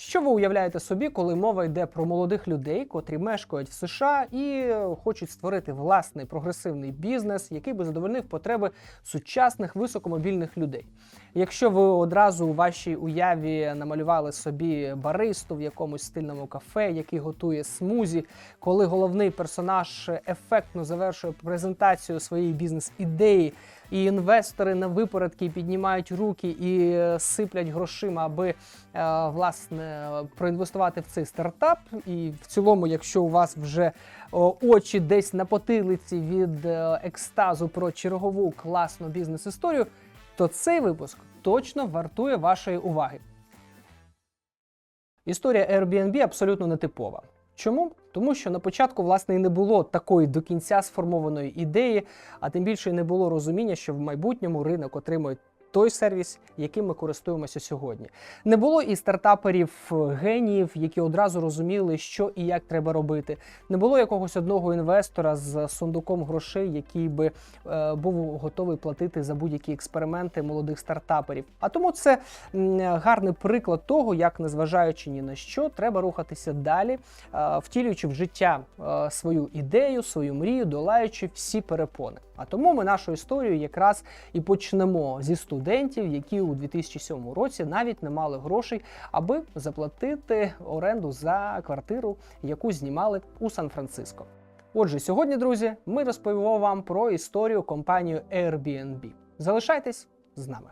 Що ви уявляєте собі, коли мова йде про молодих людей, котрі мешкають в США і е, хочуть створити власний прогресивний бізнес, який би задовольнив потреби сучасних високомобільних людей? Якщо ви одразу у вашій уяві намалювали собі баристу в якомусь стильному кафе, який готує смузі, коли головний персонаж ефектно завершує презентацію своєї бізнес-ідеї, і інвестори на випередки піднімають руки і е, сиплять грошима, аби е, власне проінвестувати в цей стартап. І в цілому, якщо у вас вже очі десь на потилиці від е, екстазу про чергову класну бізнес-історію, то цей випуск точно вартує вашої уваги. Історія Airbnb абсолютно нетипова. Чому? Тому що на початку власне і не було такої до кінця сформованої ідеї, а тим більше не було розуміння, що в майбутньому ринок отримує той сервіс, яким ми користуємося сьогодні. Не було і стартаперів е, геніїв, які одразу розуміли, що і як треба робити. Не було якогось одного інвестора з сундуком грошей, який би е, був готовий платити за будь-які експерименти молодих стартаперів. А тому це гарний приклад того, як незважаючи ні на що, треба рухатися далі, е, втілюючи в життя е, свою ідею, свою мрію, долаючи всі перепони. А тому ми нашу історію якраз і почнемо зі студентів, які у 2007 році навіть не мали грошей, аби заплатити оренду за квартиру, яку знімали у Сан-Франциско. Отже, сьогодні, друзі, ми розповімо вам про історію компанії Airbnb. Залишайтесь з нами.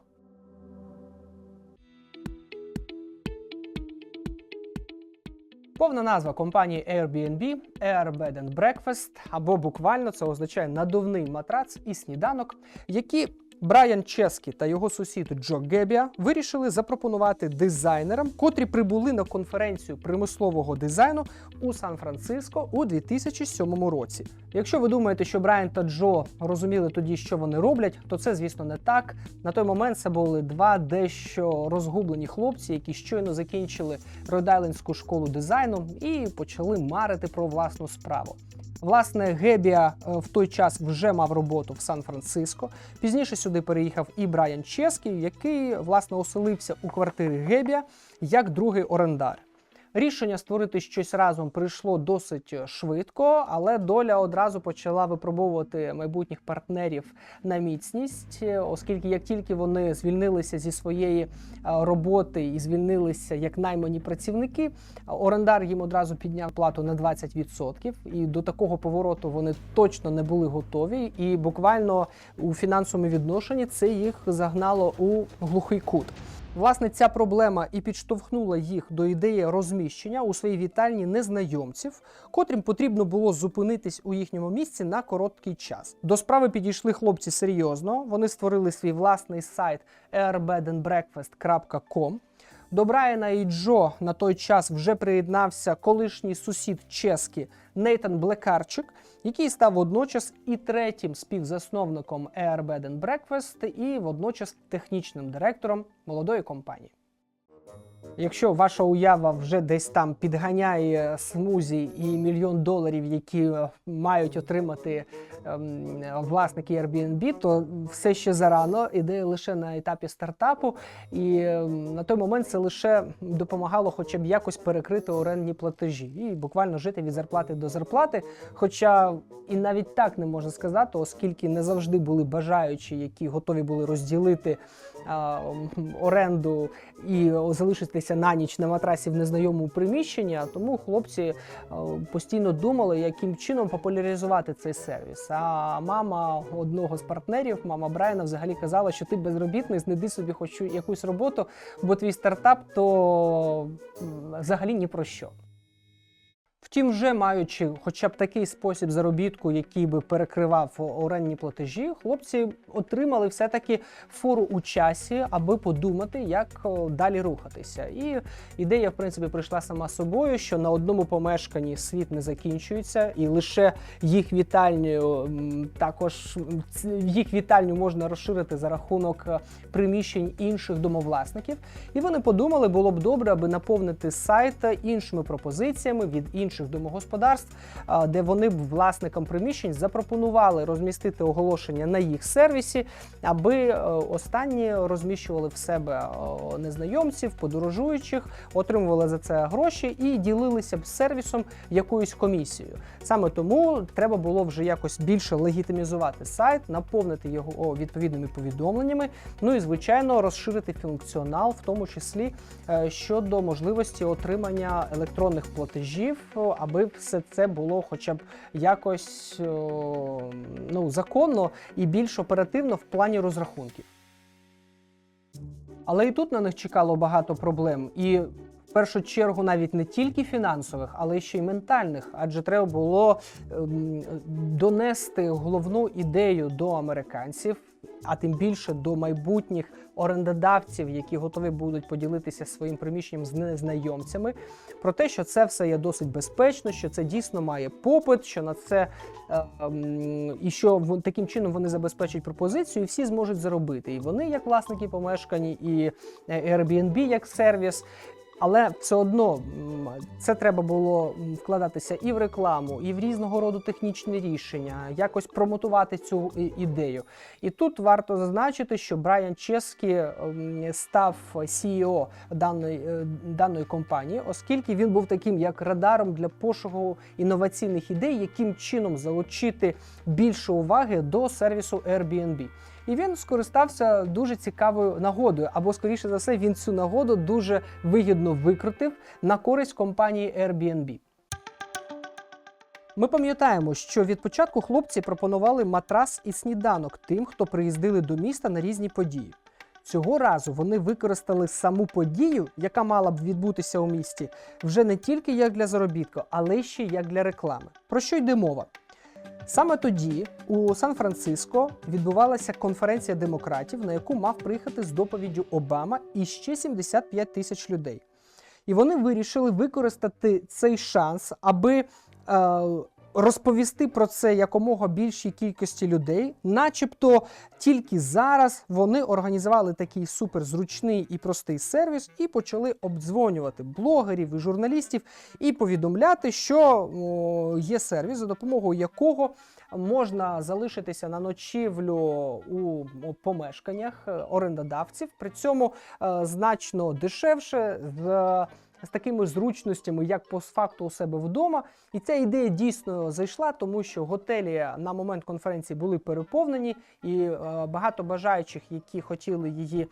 Повна назва компанії Airbnb Air Bed and Breakfast, або буквально це означає надувний матрац і сніданок, які Брайан Ческі та його сусід Джо Гебіа вирішили запропонувати дизайнерам, котрі прибули на конференцію примислового дизайну у Сан-Франциско у 2007 році. Якщо ви думаєте, що Брайан та Джо розуміли тоді, що вони роблять, то це, звісно, не так. На той момент це були два дещо розгублені хлопці, які щойно закінчили Ройдайлендську школу дизайну і почали марити про власну справу. Власне, Гебіа е, в той час вже мав роботу в Сан-Франциско. Пізніше сюди переїхав і Брайан Ческів, який власне оселився у квартирі Гебія як другий орендар. Рішення створити щось разом прийшло досить швидко, але доля одразу почала випробовувати майбутніх партнерів на міцність, оскільки як тільки вони звільнилися зі своєї е, роботи і звільнилися як наймані працівники, орендар їм одразу підняв плату на 20%. І до такого повороту вони точно не були готові. І буквально у фінансовому відношенні це їх загнало у глухий кут. Власне, ця проблема і підштовхнула їх до ідеї розміщення у своїй вітальні незнайомців, котрим потрібно було зупинитись у їхньому місці на короткий час. До справи підійшли хлопці серйозно. Вони створили свій власний сайт airbedandbreakfast.com. До Брайана і Джо на той час вже приєднався колишній сусід Ческі Нейтан Блекарчик, який став водночас і третім співзасновником Air Bed and Breakfast і водночас технічним директором молодої компанії. Якщо ваша уява вже десь там підганяє смузі і мільйон доларів, які е, мають отримати ем, власники Airbnb, то все ще зарано, ідея лише на етапі стартапу, і ем, на той момент це лише допомагало хоча б якось перекрити орендні платежі і буквально жити від зарплати до зарплати. Хоча і навіть так не можна сказати, оскільки не завжди були бажаючі, які готові були розділити оренду і залишитися на ніч на матрасі в незнайомому приміщенні. Тому хлопці постійно думали, яким чином популяризувати цей сервіс. А мама одного з партнерів, мама Брайана, взагалі казала, що ти безробітний, знайди собі хоч якусь роботу, бо твій стартап то взагалі ні про що. Втім, вже маючи хоча б такий спосіб заробітку, який би перекривав орендні платежі, хлопці отримали все-таки фору у часі, аби подумати, як далі рухатися. І ідея, в принципі, прийшла сама собою, що на одному помешканні світ не закінчується, і лише їх вітальню також їх вітальню можна розширити за рахунок е, приміщень інших домовласників. І вони подумали, було б добре, аби наповнити сайт іншими пропозиціями від інших інших домогосподарств, де вони б власникам приміщень запропонували розмістити оголошення на їх сервісі, аби е, останні розміщували в себе е, незнайомців, подорожуючих, отримували за це гроші і ділилися б сервісом якоюсь комісією. Саме тому треба було вже якось більше легітимізувати сайт, наповнити його відповідними повідомленнями. Ну і звичайно розширити функціонал, в тому числі е, щодо можливості отримання електронних платежів, о, аби все це було хоча б якось ну, законно і більш оперативно в плані розрахунків. Але і тут на них чекало багато проблем. І в першу чергу навіть не тільки фінансових, але ще й ментальних, адже треба було ем, донести головну ідею до американців, а тим більше до майбутніх орендодавців, які готові будуть поділитися своїм приміщенням з незнайомцями, про те, що це все є досить безпечно, що це дійсно має попит, що на це е, ем, і що таким чином вони забезпечать пропозицію, і всі зможуть заробити. І вони, як власники помешкань, і е, Airbnb як сервіс. Але все одно це треба було вкладатися і в рекламу, і в різного роду технічні рішення, якось промотувати цю ідею. І тут варто зазначити, що Брайан Ческі став CEO даної, е, даної компанії, оскільки він був таким як радаром для пошуку інноваційних ідей, яким чином залучити більше уваги до сервісу Airbnb. І він скористався дуже цікавою нагодою, або скоріше за все, він цю нагоду дуже вигідно викрутив на користь компанії Airbnb. Ми пам'ятаємо, що від початку хлопці пропонували матрас і сніданок тим, хто приїздили до міста на різні події. Цього разу вони використали саму подію, яка мала б відбутися у місті, вже не тільки як для заробітку, але ще як для реклами. Про що йде мова? Саме тоді у Сан-Франциско відбувалася конференція демократів, на яку мав приїхати з доповіддю Обама і ще 75 тисяч людей. І вони вирішили використати цей шанс, аби е, розповісти про це якомога більшій кількості людей, начебто тільки зараз вони організували такий суперзручний і простий сервіс і почали обдзвонювати блогерів і журналістів і повідомляти, що о, є сервіс, за допомогою якого можна залишитися на ночівлю у помешканнях е, орендодавців, при цьому е, значно дешевше. з з такими зручностями, як по факту у себе вдома. І ця ідея дійсно зайшла, тому що готелі на момент конференції були переповнені, і е, багато бажаючих, які хотіли її е,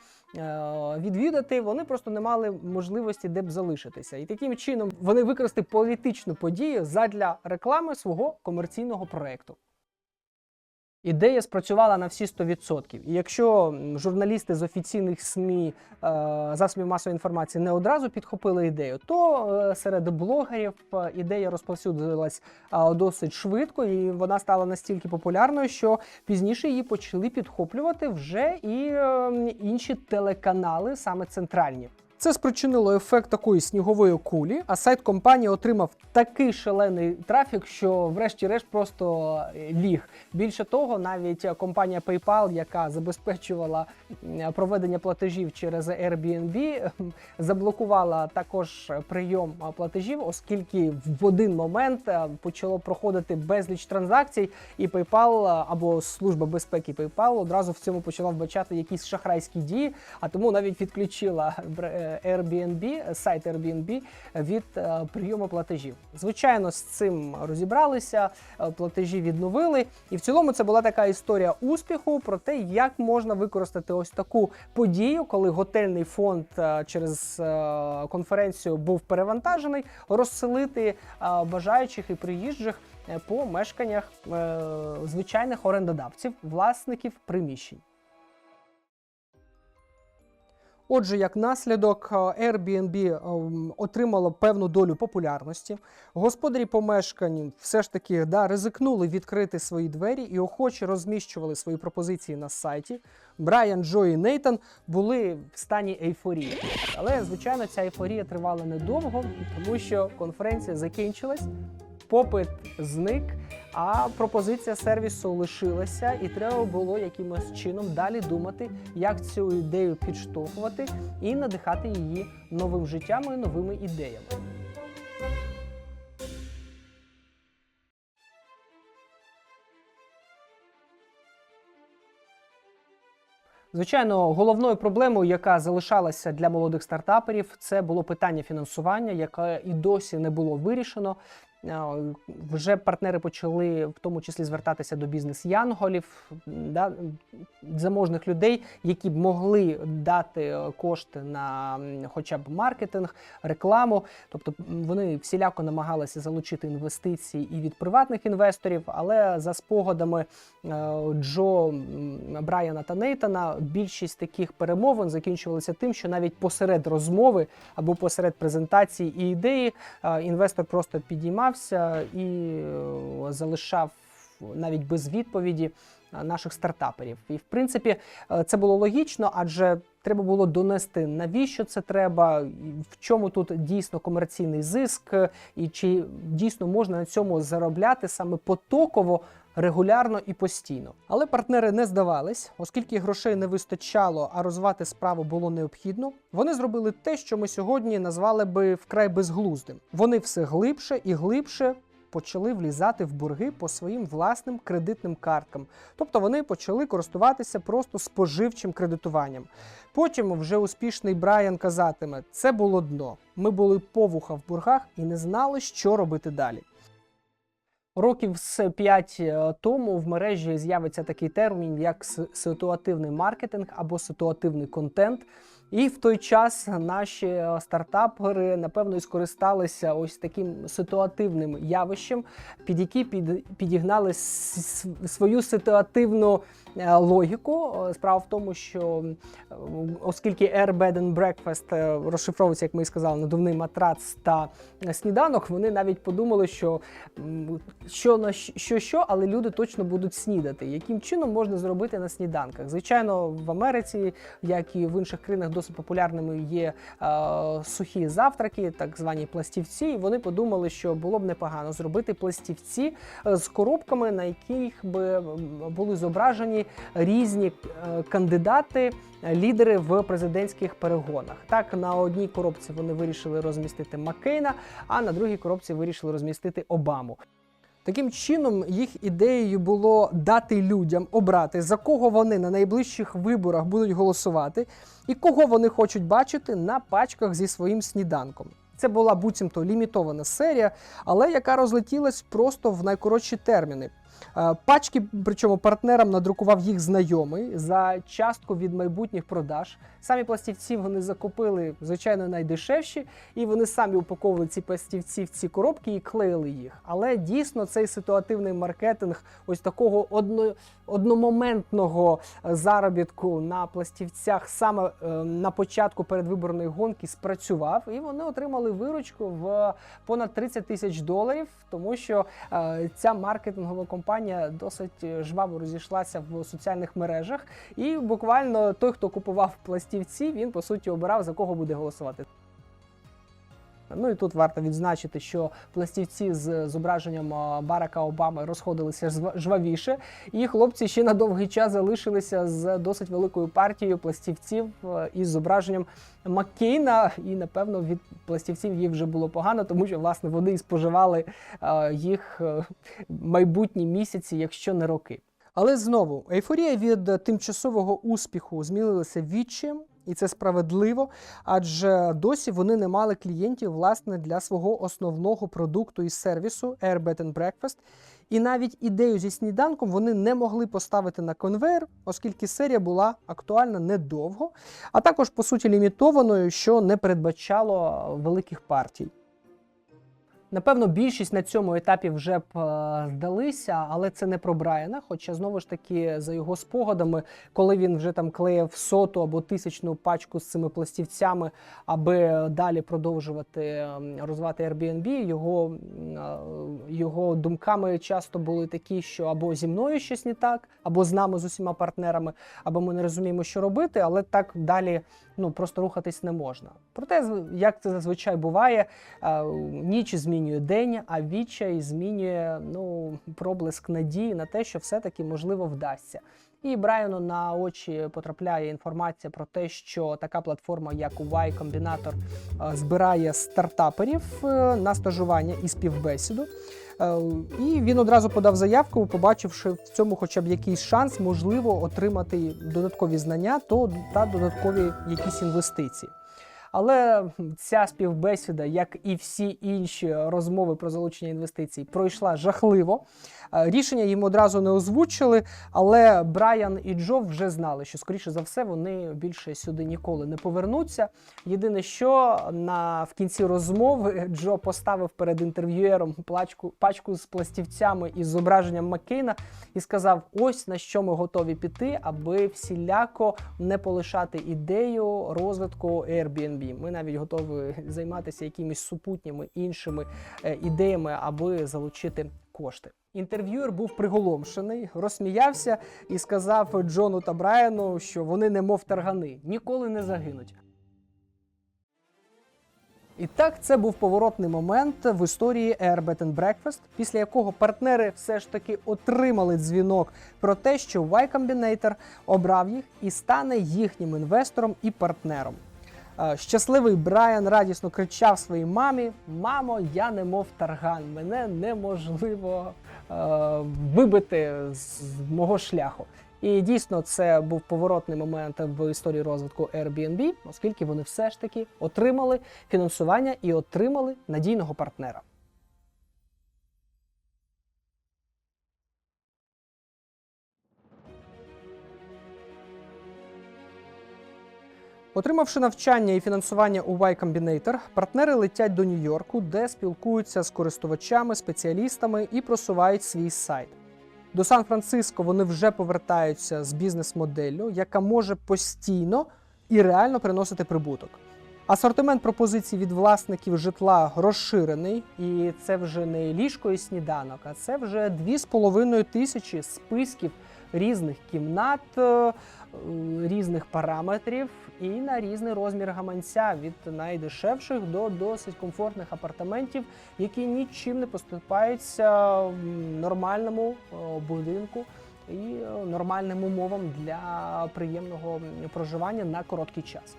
відвідати, вони просто не мали можливості де б залишитися. І таким чином вони використали політичну подію задля реклами свого комерційного проекту. Ідея спрацювала на всі 100%. І якщо журналісти з офіційних СМІ е, засобів масової інформації не одразу підхопили ідею, то е, серед блогерів е, ідея розповсюдилась досить швидко, і вона стала настільки популярною, що пізніше її почали підхоплювати вже і е, інші телеканали, саме центральні. Це спричинило ефект такої снігової кулі, а сайт компанії отримав такий шалений трафік, що врешті-решт просто е, ліг. Більше того, навіть компанія PayPal, яка забезпечувала проведення платежів через Airbnb, ем, заблокувала також прийом платежів, оскільки в один момент е, почало проходити безліч транзакцій, і PayPal е, або служба безпеки PayPal одразу в цьому почала вбачати якісь шахрайські дії, а тому навіть відключила Airbnb, сайт Airbnb від е, прийому платежів. Звичайно, з цим розібралися, е, платежі відновили. І в цілому це була така історія успіху про те, як можна використати ось таку подію, коли готельний фонд е, через конференцію був перевантажений, розселити бажаючих і приїжджих по мешканнях е, звичайних орендодавців, власників приміщень. Отже, як наслідок, е, Airbnb ем, отримало певну долю популярності. Господарі помешкань все ж таки да, ризикнули відкрити свої двері і охоче розміщували свої пропозиції на сайті. Брайан, Джо і Нейтан були в стані ейфорії. Але, звичайно, ця ейфорія тривала недовго, тому що конференція закінчилась. Попит зник, а пропозиція сервісу лишилася, і треба було якимось чином далі думати, як цю ідею підштовхувати і надихати її новим життям і новими ідеями. Звичайно, головною проблемою, яка залишалася для молодих стартаперів, це було питання фінансування, яке і досі не було вирішено. Е, Вже партнери почали в тому числі звертатися до бізнес-янголів, да, заможних людей, які б могли дати е, кошти на хоча б маркетинг, рекламу. Тобто вони всіляко намагалися залучити інвестиції і від приватних інвесторів, але за спогадами е, Джо Брайана та Нейтана більшість таких перемовин закінчувалися тим, що навіть посеред розмови або посеред презентації і ідеї інвестор просто підіймався і е, залишав навіть без відповіді е, наших стартаперів. І в принципі е, це було логічно, адже треба було донести, навіщо це треба, в чому тут дійсно комерційний зиск, і чи дійсно можна на цьому заробляти саме потоково. Регулярно і постійно, але партнери не здавались, оскільки грошей не вистачало, а розвивати справу було необхідно. Вони зробили те, що ми сьогодні назвали би вкрай безглуздим. Вони все глибше і глибше почали влізати в борги по своїм власним кредитним карткам. Тобто вони почали користуватися просто споживчим кредитуванням. Потім вже успішний Брайан казатиме: це було дно. Ми були повуха в боргах і не знали, що робити далі. Років з 5 тому в мережі з'явиться такий термін, як ситуативний маркетинг або ситуативний контент. І в той час наші е, стартапери напевно і скористалися ось таким ситуативним явищем, під які під, підігнали свою ситуативну е, логіку. Е, Справа в тому, що оскільки Air Bed and Breakfast розшифровується, як ми і сказали, надувний матрац та сніданок, вони навіть подумали, що що на що, що, але люди точно будуть снідати. Яким чином можна зробити на сніданках? Звичайно, в Америці, як і в інших країнах, досить популярними є е, сухі завтраки, так звані пластівці. І вони подумали, що було б непогано зробити пластівці е, з коробками, на яких би були зображені різні е, кандидати. Лідери в президентських перегонах. Так, на одній коробці вони вирішили розмістити Маккейна, а на другій коробці вирішили розмістити Обаму. Таким чином, їх ідеєю було дати людям обрати, за кого вони на найближчих виборах будуть голосувати, і кого вони хочуть бачити на пачках зі своїм сніданком. Це була буцімто лімітована серія, але яка розлетілась просто в найкоротші терміни. Е, Пачки, причому партнерам надрукував їх знайомий за частку від майбутніх продаж. Самі пластівці вони закупили, звичайно, найдешевші, і вони самі упаковували ці пластівці в ці коробки і клеїли їх. Але дійсно цей ситуативний маркетинг, ось такого одно, одномоментного е, заробітку на пластівцях саме е, на початку передвиборної гонки спрацював, і вони отримали виручку в понад 30 тисяч доларів, тому що ця маркетингова компанія досить е, жваво розійшлася в соціальних мережах. І буквально той, хто купував пластівці, він по суті обирав за кого буде голосувати. Ну і тут варто відзначити, що пластівці з зображенням Барака Обами розходилися жва- жвавіше, і хлопці ще на довгий час залишилися з досить великою партією пластівців із зображенням Маккейна. І напевно від пластівців їх вже було погано, тому що власне вони і споживали їх е, майбутні місяці, якщо не роки. Але знову ейфорія від тимчасового успіху змінилася відчим, і це справедливо, адже досі вони не мали клієнтів власне для свого основного продукту і сервісу Air Bed and Breakfast. І навіть ідею зі сніданком вони не могли поставити на конвейер, оскільки серія була актуальна недовго, а також по суті лімітованою, що не передбачало великих партій. Напевно, більшість на цьому етапі вже б е, здалися, але це не про Брайана. Хоча знову ж таки, за його спогадами, коли він вже там клеїв соту або тисячну пачку з цими пластівцями, аби далі продовжувати розвивати Airbnb, його, е, його думками часто були такі, що або зі мною щось не так, або з нами з усіма партнерами, або ми не розуміємо, що робити, але так далі ну просто рухатись не можна. Проте, як це зазвичай буває, ніч змінює день, а відчай змінює ну проблиск надії на те, що все-таки можливо вдасться. І Брайану на очі потрапляє інформація про те, що така платформа, як Y Combinator, збирає стартаперів е, на стажування і співбесіду. Е, І він одразу подав заявку, побачивши в цьому хоча б якийсь шанс, можливо, отримати додаткові знання то та додаткові якісь інвестиції. Але ця співбесіда, як і всі інші розмови про залучення інвестицій, пройшла жахливо. Е, Рішення їм одразу не озвучили, але Брайан і Джо вже знали, що скоріше за все вони більше сюди ніколи не повернуться. Єдине, що на в кінці розмови Джо поставив перед інтерв'юєром плачку пачку з пластівцями із зображенням Маккейна і сказав: ось на що ми готові піти, аби всіляко не полишати ідею розвитку Airbnb. Ми навіть готові займатися якимись супутніми іншими е, ідеями, аби залучити кошти. Інтерв'юер був приголомшений, розсміявся і сказав Джону та Брайану, що вони немов таргани, ніколи не загинуть. І так, це був поворотний момент в історії Air Bed and Breakfast, після якого партнери все ж таки отримали дзвінок про те, що Y Combinator обрав їх і стане їхнім інвестором і партнером. Е, Щасливий Брайан радісно кричав своїй мамі: Мамо, я не мов тарган, мене неможливо е, вибити з мого шляху. І дійсно це був поворотний момент в історії розвитку Airbnb, оскільки вони все ж таки отримали фінансування і отримали надійного партнера. Отримавши навчання і фінансування у Y Combinator, партнери летять до Нью-Йорку, де спілкуються з користувачами, спеціалістами і просувають свій сайт. До Сан-Франциско вони вже повертаються з бізнес-моделлю, яка може постійно і реально приносити прибуток. Асортимент пропозицій від власників житла розширений, і це вже не ліжко і сніданок, а це вже 2,5 тисячі списків різних кімнат, е, різних параметрів і на різний розмір гаманця від найдешевших до досить комфортних апартаментів, які нічим не поступаються нормальному е, будинку і е, нормальним умовам для приємного проживання на короткий час.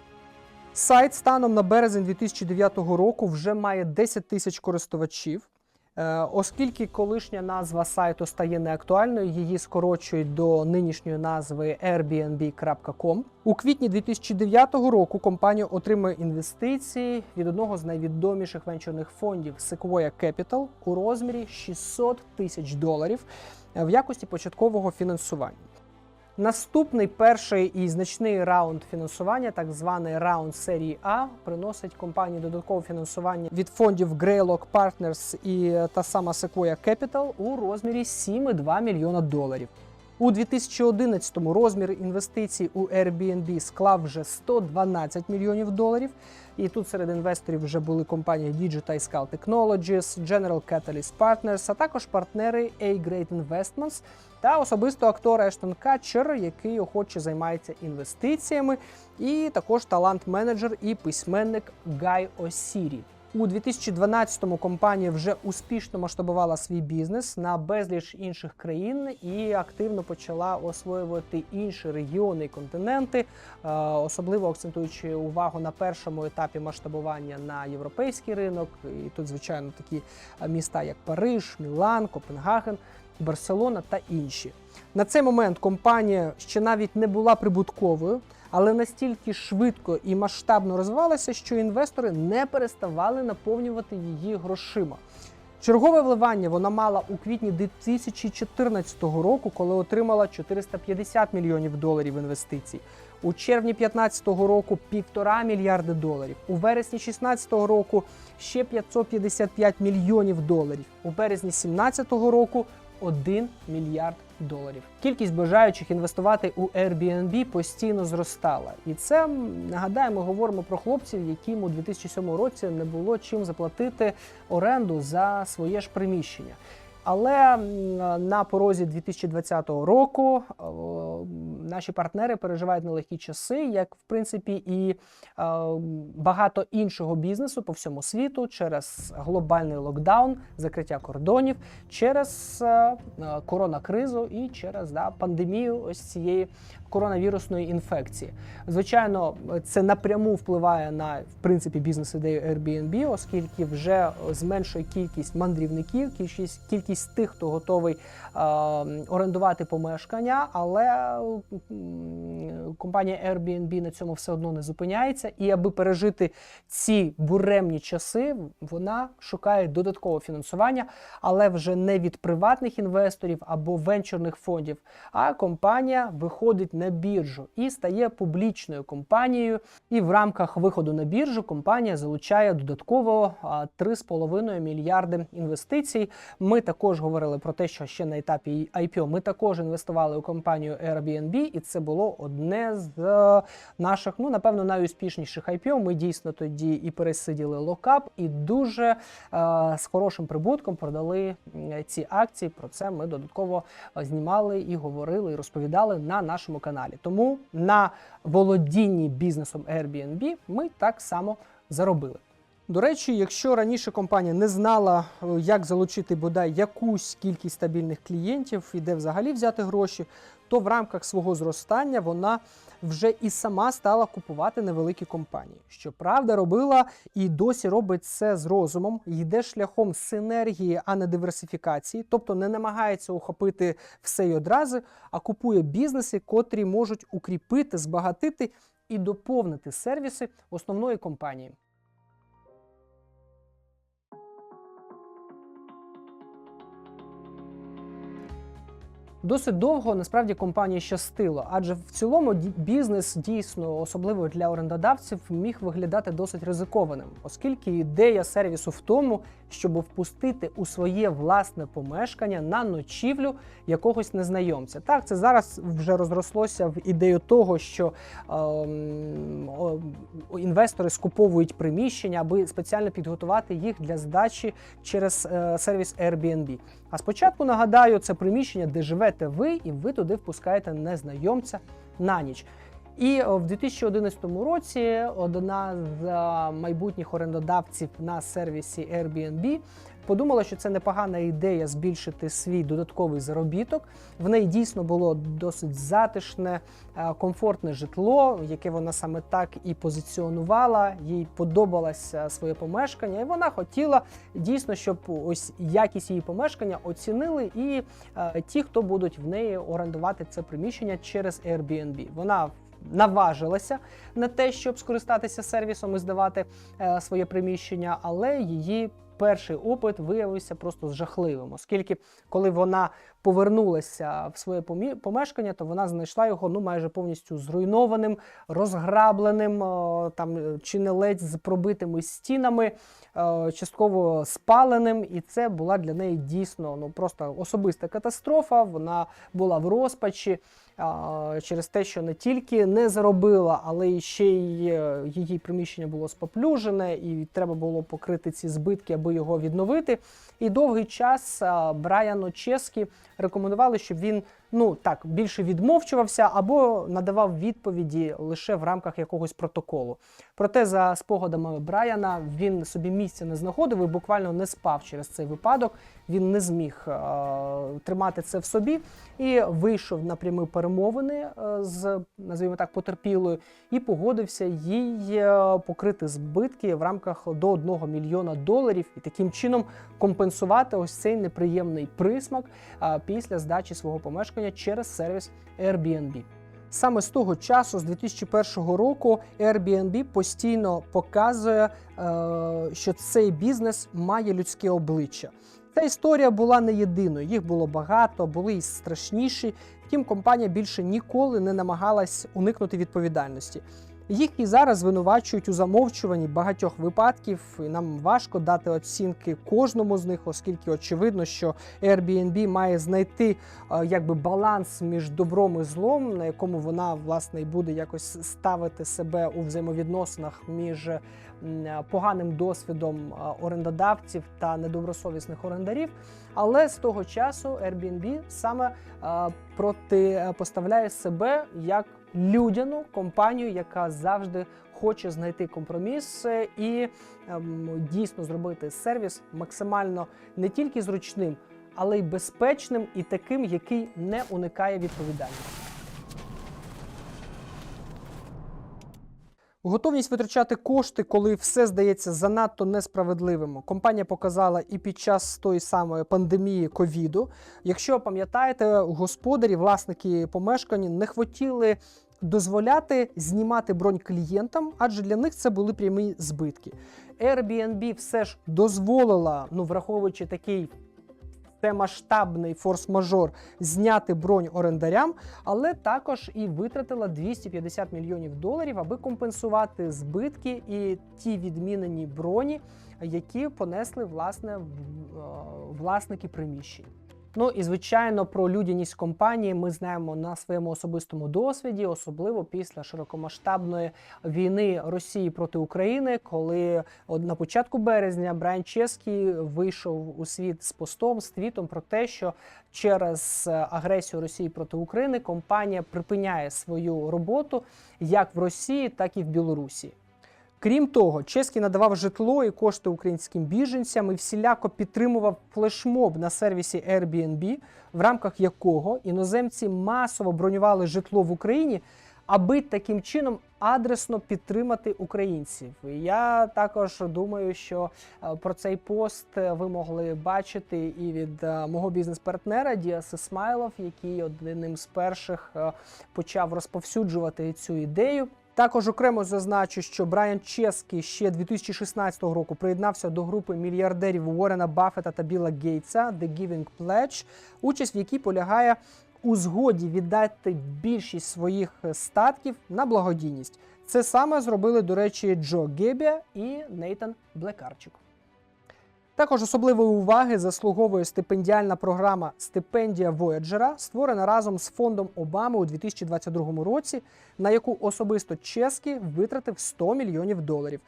Сайт станом на березень 2009 року вже має 10 тисяч користувачів. Е, Оскільки колишня назва сайту стає неактуальною, її скорочують до нинішньої назви Airbnb.com. У квітні 2009 року компанія отримує інвестиції від одного з найвідоміших венчурних фондів Sequoia Capital у розмірі 600 тисяч доларів в якості початкового фінансування. Наступний перший і значний раунд фінансування, так званий раунд серії А, приносить компанії додаткове фінансування від фондів Greylock Partners і та сама Sequoia Capital у розмірі 7,2 мільйона доларів. У 2011 розмір інвестицій у Airbnb склав вже 112 мільйонів доларів. І тут серед інвесторів вже були компанії Digitize Scal Technologies, General Catalyst Partners, а також партнери A-Grade Investments та особисто актор Ештон Катчер, який охоче займається інвестиціями, і також талант-менеджер і письменник Гай Осірі. У 2012-му компанія вже успішно масштабувала свій бізнес на безліч інших країн і активно почала освоювати інші регіони і континенти, е, особливо акцентуючи увагу на першому етапі масштабування на європейський ринок. І тут, звичайно, такі міста, як Париж, Мілан, Копенгаген. Барселона та інші. На цей момент компанія ще навіть не була прибутковою, але настільки швидко і масштабно розвивалася, що інвестори не переставали наповнювати її грошима. Чергове вливання вона мала у квітні 2014 року, коли отримала 450 мільйонів доларів інвестицій. У червні 2015 року півтора мільярди доларів. У вересні 2016 року ще 555 мільйонів доларів. У березні 2017 року 1 мільярд доларів. Кількість бажаючих інвестувати у Airbnb постійно зростала. І це нагадаємо, говоримо про хлопців, яким у 2007 році не було чим заплатити оренду за своє ж приміщення. Але на порозі 2020 року е, наші партнери переживають нелегкі часи, як в принципі і е, багато іншого бізнесу по всьому світу через глобальний локдаун, закриття кордонів, через е, коронакризу і через да, пандемію ось цієї коронавірусної інфекції. Звичайно, це напряму впливає на в принципі бізнес-ідею Airbnb, оскільки вже зменшує кількість мандрівників, кількість кількість тих, хто готовий е, орендувати помешкання, але компанія Airbnb на цьому все одно не зупиняється. І аби пережити ці буремні часи, вона шукає додаткове фінансування, але вже не від приватних інвесторів або венчурних фондів. А компанія виходить на біржу і стає публічною компанією. І в рамках виходу на біржу компанія залучає додатково а, 3,5 мільярди інвестицій. Ми також говорили про те, що ще на етапі IPO ми також інвестували у компанію Airbnb, і це було одне з е, наших, ну напевно, найуспішніших IPO. Ми дійсно тоді і пересиділи локап, і дуже е, з хорошим прибутком продали ці акції. Про це ми додатково е, знімали і говорили, і розповідали на нашому каналі. Тому на володінні бізнесом Airbnb ми так само заробили. До речі, якщо раніше компанія не знала, е, як залучити бодай якусь кількість стабільних клієнтів і де взагалі взяти гроші, то в рамках свого зростання вона вже і сама стала купувати невеликі компанії. Щоправда, робила і досі робить це з розумом, йде шляхом синергії, а не диверсифікації, тобто не намагається охопити все й одразу, а купує бізнеси, котрі можуть укріпити, збагатити і доповнити сервіси основної компанії. Досить довго насправді компанії щастило, адже в цілому бізнес дійсно, особливо для орендодавців, міг виглядати досить ризикованим, оскільки ідея сервісу в тому, щоб впустити у своє власне помешкання на ночівлю якогось незнайомця. Так, це зараз вже розрослося в ідею того, що ем, о, інвестори скуповують приміщення, аби спеціально підготувати їх для здачі через е, сервіс Airbnb. А спочатку нагадаю, це приміщення, де живете ви, і ви туди впускаєте незнайомця на ніч. І е, в 2011 році одна з е, майбутніх орендодавців на сервісі Airbnb подумала, що це непогана ідея збільшити свій додатковий заробіток. В неї дійсно було досить затишне, е, комфортне житло, яке вона саме так і позиціонувала. Їй подобалося своє помешкання, і вона хотіла дійсно, щоб ось якість її помешкання оцінили і ті, хто будуть в неї орендувати це приміщення через Airbnb. Вона наважилася на те, щоб скористатися сервісом і здавати е, своє приміщення, але її перший опит виявився просто жахливим, оскільки коли вона повернулася в своє помешкання, то вона знайшла його ну майже повністю зруйнованим, розграбленим, е, там е, чи не ледь з пробитими стінами, частково спаленим, і це була для неї дійсно ну просто особиста катастрофа. Вона була в розпачі а, через те, що не тільки не заробила, але й ще й е, її приміщення було споплюжене, і треба було покрити ці збитки, аби його відновити. І довгий час Брайану Ческі рекомендували, щоб він ну так більше відмовчувався або надавав відповіді лише в рамках якогось протоколу. Проте, за спогадами Брайана, він собі місця не знаходив і буквально не спав через цей випадок. Він не зміг е, тримати це в собі і вийшов на прямі перемовини е, з, називаємо так, потерпілою, і погодився їй е, покрити збитки в рамках до 1 мільйона доларів і таким чином компенсувати ось цей неприємний присмак після здачі свого помешкання через сервіс Airbnb. Саме з того часу, з 2001 року, Airbnb постійно показує, що цей бізнес має людське обличчя. Ця історія була не єдиною, їх було багато, були й страшніші. Втім, компанія більше ніколи не намагалась уникнути відповідальності. Їх і зараз звинувачують у замовчуванні багатьох випадків. і Нам важко дати оцінки кожному з них, оскільки очевидно, що Airbnb має знайти е, якби баланс між добром і злом, на якому вона власне і буде якось ставити себе у взаємовідносинах між поганим досвідом е, орендодавців та недобросовісних орендарів. Але з того часу Airbnb саме е, протипоставляє себе як людяну компанію, яка завжди хоче знайти компроміс е, і ем, дійсно зробити сервіс максимально не тільки зручним, але й безпечним і таким, який не уникає відповідальності. Готовність витрачати кошти, коли все здається занадто несправедливим. Компанія показала і під час тої самої пандемії ковіду. Якщо пам'ятаєте, господарі, власники помешкань не хотіли дозволяти знімати бронь клієнтам, адже для них це були прямі збитки. Airbnb все ж дозволила, ну враховуючи такий це масштабний форс-мажор зняти бронь орендарям, але також і витратила 250 мільйонів доларів, аби компенсувати збитки і ті відмінені броні, які понесли власне е, власники приміщень. Ну і звичайно про людяність компанії ми знаємо на своєму особистому досвіді, особливо після широкомасштабної війни Росії проти України, коли на початку березня Брайан Чеський вийшов у світ з постом з твітом про те, що через е, агресію Росії проти України компанія припиняє свою роботу як в Росії, так і в Білорусі. Крім того, Чеський надавав житло і кошти українським біженцям і всіляко підтримував флешмоб на сервісі Airbnb, в рамках якого іноземці масово бронювали житло в Україні, аби таким чином адресно підтримати українців. Я також думаю, що е, про цей пост е, ви могли бачити і від е, мого бізнес-партнера Діас Ісмайлов, який одним з перших почав розповсюджувати цю ідею. Також окремо зазначу, що Брайан Чески ще 2016 року приєднався до групи мільярдерів Уоррена Баффета та Біла Гейтса The Giving Pledge, участь в якій полягає у згоді віддати більшість своїх статків на благодійність. Це саме зробили, до речі, Джо Гебія і Нейтан Блекарчик. Також особливої уваги заслуговує стипендіальна програма Стипендія Вояджера, створена разом з фондом Обами у 2022 році, на яку особисто Чески витратив 100 мільйонів доларів.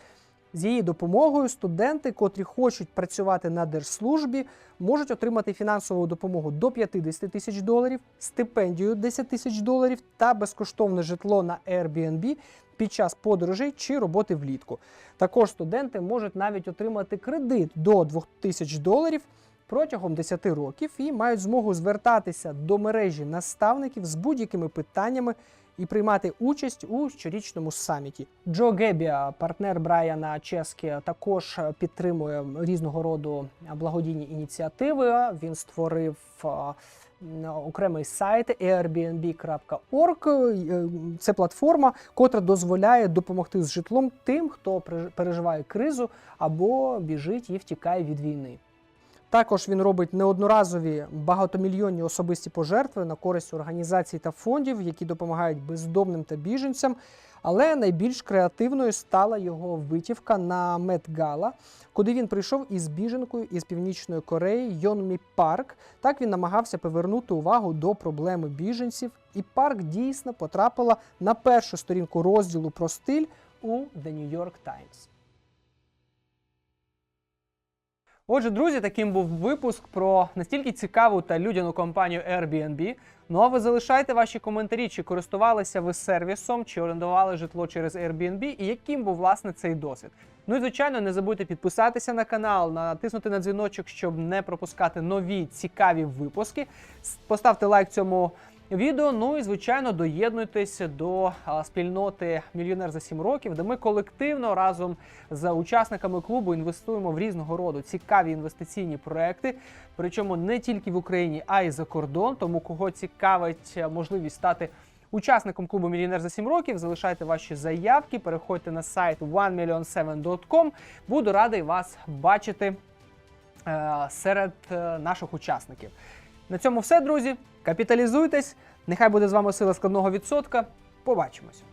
З її допомогою студенти, котрі хочуть працювати на держслужбі, можуть отримати фінансову допомогу до 50 тисяч доларів, стипендію 10 тисяч доларів та безкоштовне житло на Airbnb під час подорожей чи роботи влітку. Також студенти можуть навіть отримати кредит до 2000 доларів протягом 10 років і мають змогу звертатися до мережі наставників з будь-якими питаннями і приймати участь у щорічному саміті. Джо Гебія, партнер Брайана Ческі, також підтримує різного роду благодійні ініціативи. Він створив м, окремий сайт airbnb.org. Е, Це платформа, котра дозволяє допомогти з житлом тим, хто переж- переживає кризу або біжить і втікає від війни. Також він робить неодноразові багатомільйонні особисті пожертви на користь організацій та фондів, які допомагають бездомним та біженцям. Але найбільш креативною стала його витівка на Метгала, куди він прийшов із біженкою із Північної Кореї Йонмі Парк. Так він намагався повернути увагу до проблеми біженців, і парк дійсно потрапила на першу сторінку розділу про стиль у The New York Times. Отже, друзі, таким був випуск про настільки цікаву та людяну компанію Airbnb. Ну а ви залишайте ваші коментарі, чи користувалися ви сервісом, чи орендували житло через Airbnb, і яким був власне цей досвід. Ну і звичайно, не забудьте підписатися на канал, натиснути на дзвіночок, щоб не пропускати нові цікаві випуски. Поставте лайк цьому відео. Ну і звичайно, доєднуйтесь до спільноти Мільйонер за 7 років, де ми колективно разом з учасниками клубу інвестуємо в різного роду цікаві інвестиційні проекти. Причому не тільки в Україні, а й за кордон. Тому кого цікавить е, можливість стати учасником клубу Мільйонер за 7 років, залишайте ваші заявки, переходьте на сайт 1million7.com. Буду радий вас бачити е, серед е, наших учасників. На цьому все, друзі. Капіталізуйтесь. Нехай буде з вами сила складного відсотка. Побачимось.